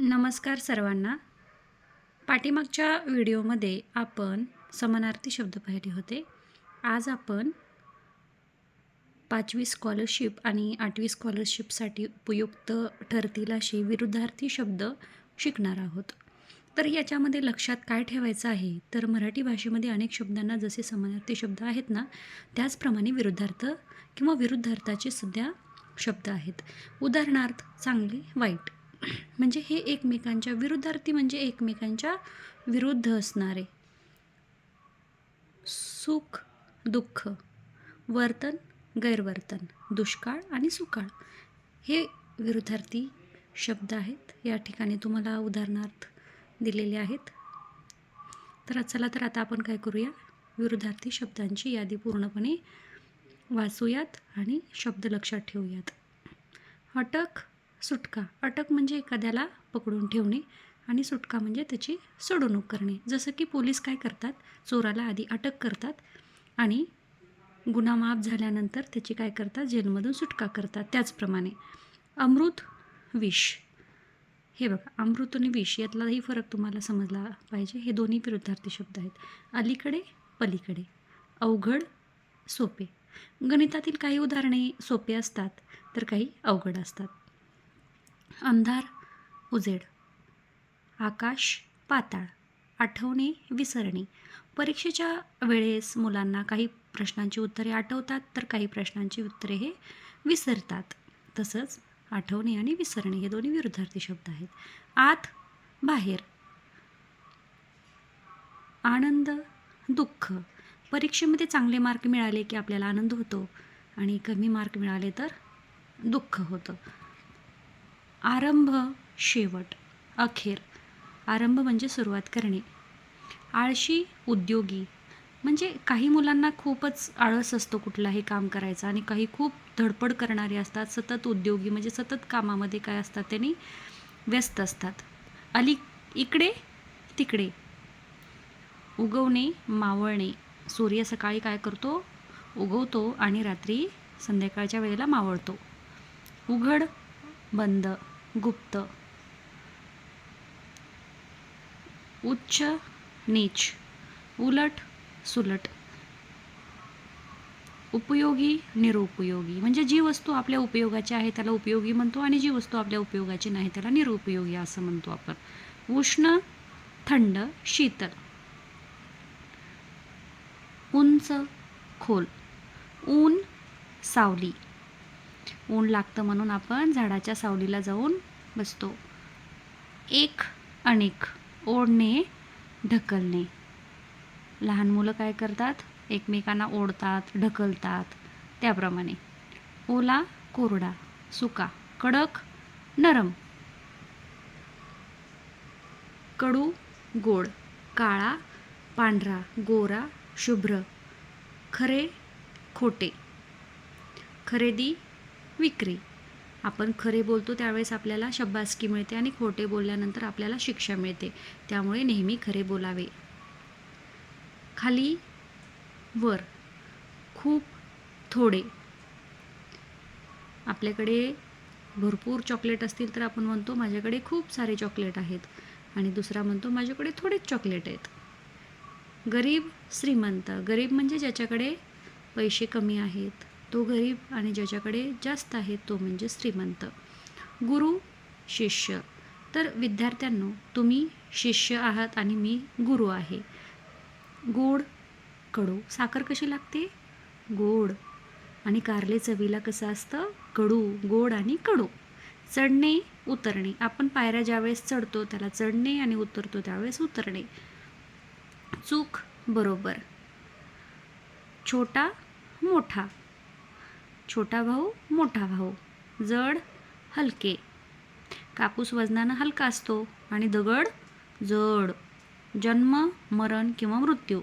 नमस्कार सर्वांना. पाठीमागच्या व्हिडिओमध्ये आपण समानार्थी शब्द पाहिले होते. आज आपण पाचवी स्कॉलरशिप आणि आठवी स्कॉलरशिपसाठी उपयुक्त ठरतील असे विरुद्धार्थी शब्द शिकणार आहोत. तर याच्यामध्ये लक्षात काय ठेवायचं आहे? तर मराठी भाषेमध्ये अनेक शब्दांना जसे समानार्थी शब्द आहेत ना त्याचप्रमाणे विरुद्धार्थ किंवा विरुद्धार्थाचे सुद्धा शब्द आहेत. उदाहरणार्थ चांगले वाईट. म्हणजे हे एकमेकांच्या विरुद्धार्थी म्हणजे एकमेकांच्या विरुद्ध असणारे. सुख दुःख वर्तन गैरवर्तन दुष्काळ आणि सुकाळ हे विरुद्धार्थी शब्द आहेत. या ठिकाणी तुम्हाला उदाहरणार्थ दिलेले आहेत. तर चला तर आता आपण काय करूया? विरुद्धार्थी शब्दांची यादी पूर्णपणे वाचूयात आणि शब्द लक्षात ठेवूयात. अटक सुटका अटक म्हणजे एखाद्याला पकडून ठेवणे आणि सुटका म्हणजे त्याची सोडवणूक करणे. जसं की पोलीस काय करतात? चोराला आधी अटक करतात आणि गुन्हा माफ झाल्यानंतर त्याची काय करतात? जेलमधून सुटका करतात. त्याचप्रमाणे अमृत विष. हे बघा अमृत आणि विष यातलाही फरक तुम्हाला समजला पाहिजे. हे दोन्ही विरुद्धार्थी शब्द आहेत. अलीकडे पलीकडे. अवघड सोपे. गणितातील काही उदाहरणे सोपे असतात तर काही अवघड असतात. अंधार उजेड. आकाश पाताळ आठवणे विसरणे. परीक्षेच्या वेळेस मुलांना काही प्रश्नांची उत्तरे आठवतात तर काही प्रश्नांची उत्तरे हे विसरतात. तसंच आठवणे आणि विसरणे हे दोन्ही विरुद्धार्थी शब्द आहेत. आत बाहेर. आनंद दुःख. परीक्षेमध्ये चांगले मार्क मिळाले की आपल्याला आनंद होतो आणि कमी मार्क मिळाले तर दुःख होतं. आरंभ शेवट अखेर. आरंभ म्हणजे सुरुवात करणे. आळशी उद्योगी म्हणजे काही मुलांना खूपच आळस असतो कुठलाही काम करायचं आणि काही खूप धडपड करणारे असतात. सतत उद्योगी म्हणजे सतत कामामध्ये काय असतात त्यांनी? व्यस्त असतात. अली इकडे तिकडे. उगवणे मावळणे. सूर्य सकाळी काय करतो? उगवतो आणि रात्री संध्याकाळच्या वेळेला मावळतो. उघड बंद. गुप्त. उच्च नीच. उलट सुलट. उपयोगी निरुपयोगी. म्हणजे जी वस्तू आपल्या उपयोगाची आहे त्याला उपयोगी म्हणतो आणि जी वस्तू आपल्या उपयोगाची नाही त्याला निरुपयोगी असं म्हणतो आपण. उष्ण थंड शीतल. उंच खोल. ऊन सावली. ऊन लागतं म्हणून आपण झाडाच्या सावलीला जाऊन बसतो. एक अनेक ओढणे ढकलणे. लहान मुलं काय करतात? एकमेकांना ओढतात ढकलतात. त्याप्रमाणे. ओला कोरडा. सुका. कडक नरम. कडू गोड. काळा पांढरा. गोरा शुभ्र. खरे खोटे. खरेदी विक्री. आपण खरे बोलतो त्यावेळेस आपल्याला शब्बासकी मिळते आणि खोटे बोलल्यानंतर आपल्याला शिक्षा मिळते. त्यामुळे नेहमी खरे बोलावे. खाली वर खूप थोडे. आपल्याकडे भरपूर चॉकलेट असतील तर आपण म्हणतो माझ्याकडे खूप सारे चॉकलेट आहेत. आणि दुसरा म्हणतो माझ्याकडे थोडेच चॉकलेट आहेत. गरीब श्रीमंत. गरीब म्हणजे ज्याच्याकडे पैसे कमी आहेत. तो गरीब आणि ज्याच्याकडे जास्त आहे तो म्हणजे श्रीमंत. गुरु शिष्य. तर विद्यार्थ्यांनो तुम्ही शिष्य आहात आणि मी गुरु आहे. गोड कडू. साखर कशी लागते? गोड. आणि कारले चवीला कसं असतं? कडू. गोड आणि कडू. चढणे उतरणे. आपण पायऱ्या ज्यावेळेस चढतो त्याला चढणे आणि उतरतो त्यावेळेस उतरणे. चूक बरोबर. छोटा मोठा. छोटा भाऊ मोठा भाऊ. जड हलके. कापूस वजनानं हलका असतो आणि दगड जड. जन्म मरण किंवा मृत्यू.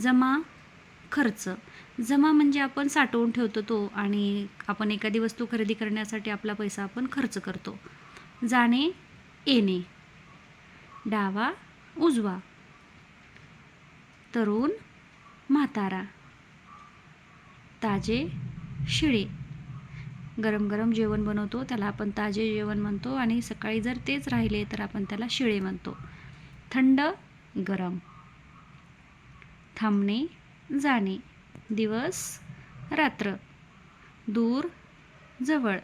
जमा खर्च. जमा म्हणजे आपण साठवून ठेवतो तो आणि आपण एखादी वस्तू खरेदी करण्यासाठी आपला पैसा आपण खर्च करतो. जाणे येणे. डावा उजवा. तरुण म्हातारा. ताजे शिळे. गरम गरम जेवण बनवतो त्याला आपण ताजे जेवण म्हणतो आणि सकाळी जर तेच राहिले तर आपण त्याला शिळे म्हणतो. थंड गरम. थांबणे जाणे. दिवस रात्र. दूर जवळ.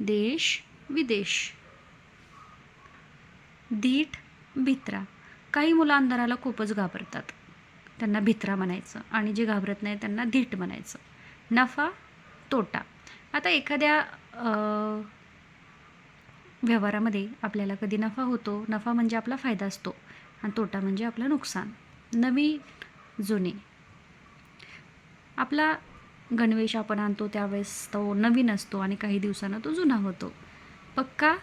देश विदेश. धीट भित्रा काही मुलं अंधाराला खूपच घाबरतात. त्यांना भित्रा म्हणायचं आणि जे घाबरत नाही त्यांना धीट म्हणायचं. नफा तोटा. आता एखाद्या व्यवहारामध्ये आपल्याला कधी नफा होतो नफा म्हणजे आपला फायदा असतो आणि तोटा म्हणजे आपलं नुकसान. नवी जुने. आपला गणवेश आपण आणतो त्यावेळेस तो नवीन असतो आणि काही दिवसानं तो जुना होतो. पक्का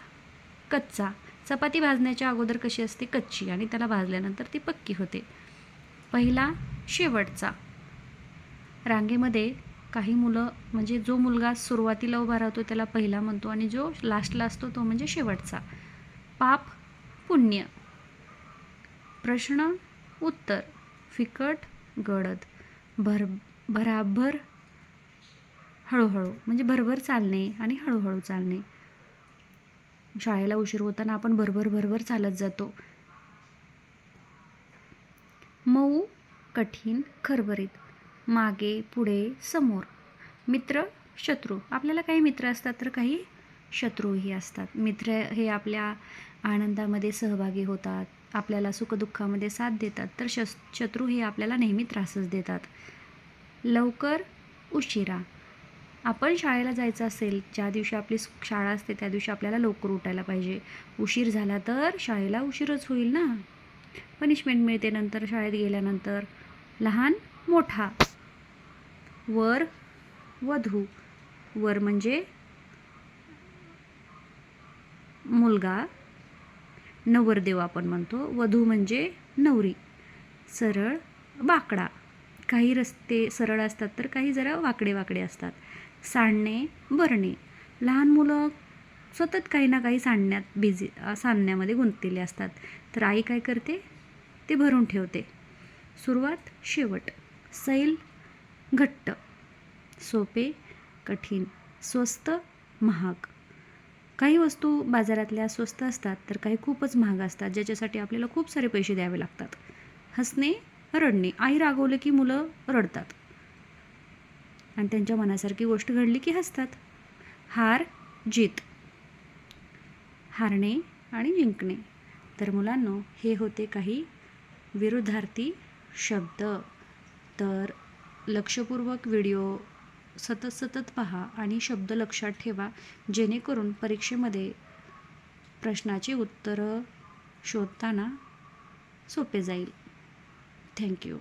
कच्चा. चपाती भाजण्याच्या अगोदर कशी असते? कच्ची आणि त्याला भाजल्यानंतर ती पक्की होते. पहिला शेवटचा. रांगेमध्ये काही मुलं म्हणजे जो मुलगा सुरुवातीला उभा राहतो त्याला पहिला म्हणतो आणि जो लास्टला असतो तो म्हणजे शेवटचा. पाप पुण्य. प्रश्न उत्तर. फिकट गडद. भर भराभर हळूहळू म्हणजे भरभर चालणे आणि हळूहळू चालणे. शाळेला उशीर होताना आपण भरभर भरभर चालत जातो. मऊ कठीण खरबरीत. मागे पुढे समोर. मित्र शत्रू. आपल्याला काही मित्र असतात तर काही शत्रूही असतात. मित्र हे आपल्या आनंदामध्ये सहभागी होतात. आपल्याला सुखदुःखामध्ये साथ देतात. तर शस शत्रू हे आपल्याला नेहमी त्रासच देतात. लवकर उशिरा. आपण शाळेला जायचं असेल ज्या दिवशी आपली शाळा असते त्या दिवशी आपल्याला लवकर उठायला पाहिजे. उशीर झाला तर शाळेला उशीरच होईल ना? पनिशमेंट मिळते नंतर शाळेत गेल्यानंतर. लहान मोठा. वर वधू. वर म्हणजे मुलगा. नवरदेव आपण म्हणतो. वधू म्हणजे नवरी. सरळ बाकडा काही रस्ते सरळ असतात तर काही जरा वाकडे वाकडे असतात. सांडणे भरणे लहान मुलं सतत काही ना काही सांडण्यात बिझी सांडण्यामध्ये गुंतलेले असतात. तर आई काय करते? ते भरून ठेवते. सुरुवात शेवट. सैल घट्ट. सोपे कठीण स्वस्त महाग. काही वस्तू बाजारातल्या स्वस्त असतात तर काही खूपच महाग असतात ज्याच्यासाठी आपल्याला खूप सारे पैसे द्यावे लागतात. हसणे रडणे. आई रागवले की मुलं रडतात. आणि त्यांच्या मनासारखी गोष्ट घडली की हसतात. हार जीत. हारणे आणि जिंकणे. तर मुलांनो हे होते काही विरुद्धार्थी शब्द. तर लक्षपूर्वक व्हिडिओ सतत सतत पहा आणि शब्द लक्षात ठेवा जेणेकरून परीक्षेमध्ये प्रश्नाची उत्तरं शोधताना सोपे जाईल. थँक्यू.